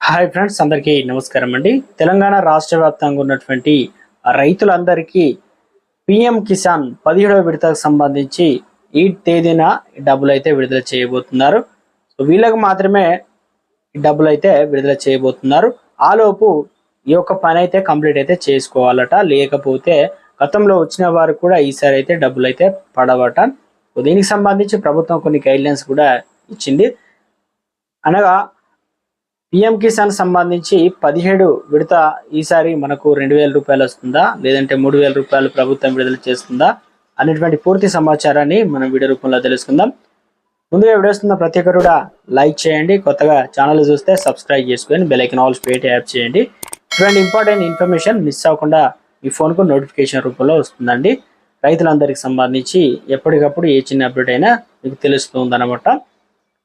Hi friends అందరికీ నమస్కారం అండి. తెలంగాణ రాష్ట్ర వ్యాప్తంగా ఉన్నటువంటి రైతులందరికీ పిఎం కిసాన్ పదిహేడవ విడతకు సంబంధించి ఈ తేదీన ఈ డబ్బులు అయితే విడుదల చేయబోతున్నారు. సో వీళ్ళకు మాత్రమే డబ్బులు అయితే విడుదల చేయబోతున్నారు. ఆలోపు ఈ యొక్క పని అయితే కంప్లీట్ అయితే చేసుకోవాలట. లేకపోతే గతంలో వచ్చిన వారు కూడా ఈసారి అయితే డబ్బులు అయితే పడవట. దీనికి సంబంధించి ప్రభుత్వం కొన్ని గైడ్లైన్స్ కూడా ఇచ్చింది. అనగా పిఎం కిసాన్ సంబంధించి పదిహేడు విడత ఈసారి మనకు రెండు వేల రూపాయలు వస్తుందా? లేదంటే మూడు వేల రూపాయలు ప్రభుత్వం విడుదల చేస్తుందా? అనేటువంటి పూర్తి సమాచారాన్ని మనం వీడియో రూపంలో తెలుసుకుందాం. ముందుగా వీడియో ప్రతి ఒక్కరు కూడా లైక్ చేయండి. కొత్తగా ఛానల్ చూస్తే సబ్స్క్రైబ్ చేసుకొని బెల్ ఆల్స్ ఆల్ యాప్ చేయండి. ఇటువంటి ఇంపార్టెంట్ ఇన్ఫర్మేషన్ మిస్ అవ్వకుండా మీ ఫోన్కు నోటిఫికేషన్ రూపంలో వస్తుందండి. రైతులందరికి సంబంధించి ఎప్పటికప్పుడు ఏ చిన్న అప్డేట్ అయినా మీకు తెలుస్తుందనమాట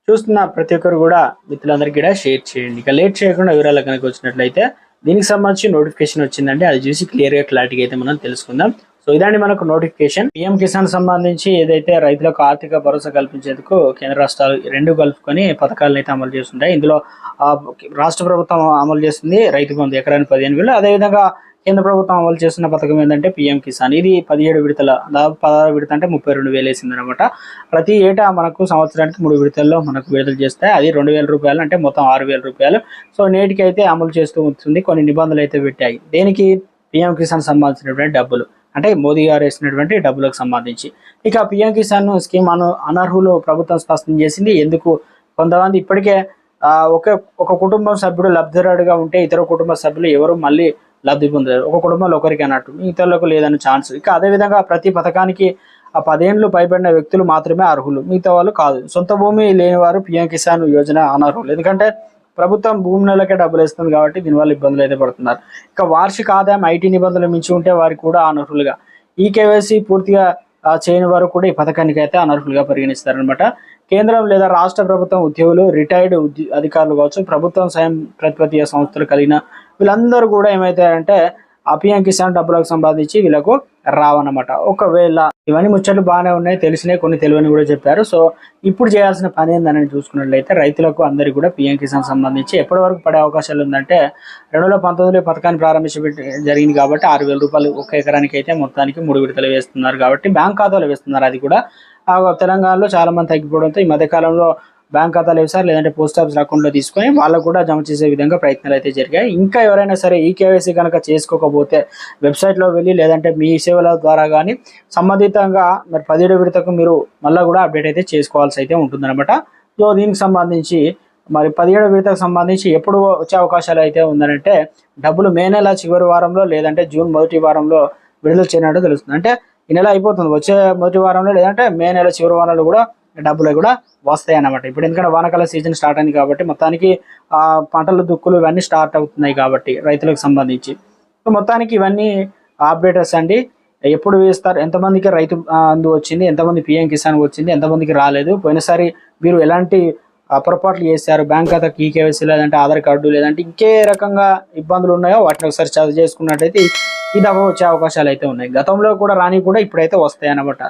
చూస్తున్న ప్రతి ఒక్కరు కూడా మిత్రులందరికీ కూడా షేర్ చేయండి. ఇక లేట్ చేయకుండా వివరాలు కనుక వచ్చినట్లయితే దీనికి సంబంధించి నోటిఫికేషన్ వచ్చిందంటే అది చూసి క్లియర్గా క్లారిటీగా అయితే మనం తెలుసుకుందాం. సో ఇదండి మనకు నోటిఫికేషన్. పిఎం కిసాన్ సంబంధించి ఏదైతే రైతులకు ఆర్థిక భరోసా కల్పించేందుకు కేంద్ర రాష్ట్రాలు రెండు కలుపుకొని పథకాలను అయితే అమలు చేస్తుంటాయి. ఇందులో రాష్ట్ర ప్రభుత్వం అమలు చేస్తుంది రైతు బంధు ఎకరానికి పదిహేను వేలు. అదేవిధంగా కేంద్ర ప్రభుత్వం అమలు చేస్తున్న పథకం ఏంటంటే పిఎం కిసాన్. ఇది పదిహేడు విడతల దాదాపు పదహారు విడత అంటే ముప్పై రెండు వేలు వేసింది అనమాట ప్రతి ఏటా మనకు సంవత్సరానికి మూడు విడతల్లో మనకు విడుదల చేస్తాయి. అది రెండు వేల రూపాయలు అంటే మొత్తం ఆరు వేల రూపాయలు. సో నేటికి అయితే అమలు చేస్తూ ఉంటుంది. కొన్ని నిబంధనలు అయితే పెట్టాయి. దేనికి? పిఎం కిసాన్ సంబంధించినటువంటి డబ్బులు. అంటే మోదీ గారు వేసినటువంటి డబ్బులకు సంబంధించి. ఇక పిఎం కిసాన్ స్కీమ్ అను అనర్హులు ప్రభుత్వం స్పష్టం చేసింది. ఎందుకు? కొంతమంది ఇప్పటికే ఒక ఒక కుటుంబం సభ్యుడు లబ్ధిదారుడుగా ఉంటే ఇతర కుటుంబ సభ్యులు ఎవరు మళ్ళీ లబ్ధి పొందలేదు ఒక కుటుంబంలో ఒకరికి అన్నట్టు. ఇతరులకు లేదని ఛాన్స్ ఇక అదేవిధంగా ప్రతి పథకానికి ఆ పదేండ్లు పైబడిన వ్యక్తులు మాత్రమే అర్హులు. మిగతా వాళ్ళు కాదు. సొంత భూమి లేని వారు పిఎం కిసాన్ యోజన అనర్హులు. ఎందుకంటే ప్రభుత్వం భూమి నెలకే డబ్బులు ఇస్తుంది కాబట్టి దీనివల్ల ఇబ్బందులు అయితే పడుతున్నారు. ఇక వార్షిక ఆదాయం ఐటీ నిబంధనలు మించి ఉంటే వారికి కూడా అనర్హులుగా. ఈ కేవైసీ పూర్తిగా చేయని వారు కూడా ఈ పథకానికి అయితే అనర్హులుగా పరిగణిస్తారనమాట కేంద్రం లేదా రాష్ట్ర ప్రభుత్వం ఉద్యోగులు రిటైర్డ్ ఉద్య- అధికారులు కావచ్చు ప్రభుత్వం స్వయం ప్రతిపత్తి సంస్థలు కలిగిన వీళ్ళందరూ కూడా ఏమవుతారంటే ఆ పిఎం కిసాన్ డబ్బులకు సంబంధించి వీళ్ళకు రావన్నమాట. ఒకవేళ ఇవన్నీ ముచ్చట్లు బాగానే ఉన్నాయి తెలిసినాయి కొన్ని తెలివని కూడా చెప్పారు. సో ఇప్పుడు చేయాల్సిన పని ఏందని చూసుకున్నట్లయితే రైతులకు అందరికీ కూడా పిఎం కిసాన్ సంబంధించి ఎప్పటి వరకు పడే అవకాశాలు ఉందంటే రెండు వేల పంతొమ్మిదిలో పథకాన్ని ప్రారంభించబెట్టి జరిగింది కాబట్టి ఆరు వేల రూపాయలు ఒక ఎకరానికి అయితే మొత్తానికి మూడు విడతలు వేస్తున్నారు కాబట్టి బ్యాంక్ ఖాతాలో వేస్తున్నారు. అది కూడా ఆ తెలంగాణలో చాలా మంది తగ్గిపోవడంతో ఈ మధ్యకాలంలో బ్యాంక్ ఖాతాలు సార్ లేదంటే పోస్ట్ ఆఫీస్ అకౌంట్లో తీసుకొని వాళ్ళకు కూడా జమ చేసే విధంగా ప్రయత్నాలు అయితే జరిగాయి. ఇంకా ఎవరైనా సరే ఈ కేవైసీ కనుక చేసుకోకపోతే వెబ్సైట్లో వెళ్ళి లేదంటే మీ సేవల ద్వారా కానీ సంబంధితంగా మరి పదిహేడు విడతకు మీరు మళ్ళీ కూడా అప్డేట్ అయితే చేసుకోవాల్సి అయితే ఉంటుందన్నమాట. సో దీనికి సంబంధించి మరి పదిహేడు విడతకు సంబంధించి ఎప్పుడు వచ్చే అవకాశాలు అయితే ఉందనంటే డబ్బులు మే నెల చివరి వారంలో లేదంటే జూన్ మొదటి వారంలో విడుదల చేయనట్టు తెలుస్తుంది. అంటే ఈ నెల అయిపోతుంది. వచ్చే మొదటి వారంలో లేదంటే మే నెల చివరి వారంలో కూడా డబ్బులు కూడా వస్తాయి అన్నమాట ఇప్పుడు ఎందుకంటే వానకాల సీజన్ స్టార్ట్ అయింది కాబట్టి మొత్తానికి ఆ పంటలు దుక్కులు ఇవన్నీ స్టార్ట్ అవుతున్నాయి కాబట్టి రైతులకు సంబంధించి. సో మొత్తానికి ఇవన్నీ అప్డేటర్స్ అండి. ఎప్పుడు వేస్తారు? ఎంతమందికి రైతు అందు వచ్చింది? ఎంతమంది పిఎం కిసాన్ వచ్చింది? ఎంతమందికి రాలేదు? పోయినసారి మీరు ఎలాంటి పొరపాట్లు చేశారు? బ్యాంక్ ఖాతాకి ఈ కేవైసీ లేదంటే ఆధార్ కార్డు లేదంటే ఇంకే రకంగా ఇబ్బందులు ఉన్నాయో వాటిని ఒకసారి చదువు చేసుకున్నట్టయితే ఈ దఫా వచ్చే అవకాశాలు అయితే ఉన్నాయి. గతంలో కూడా రాని కూడా ఇప్పుడైతే వస్తాయి అన్నమాట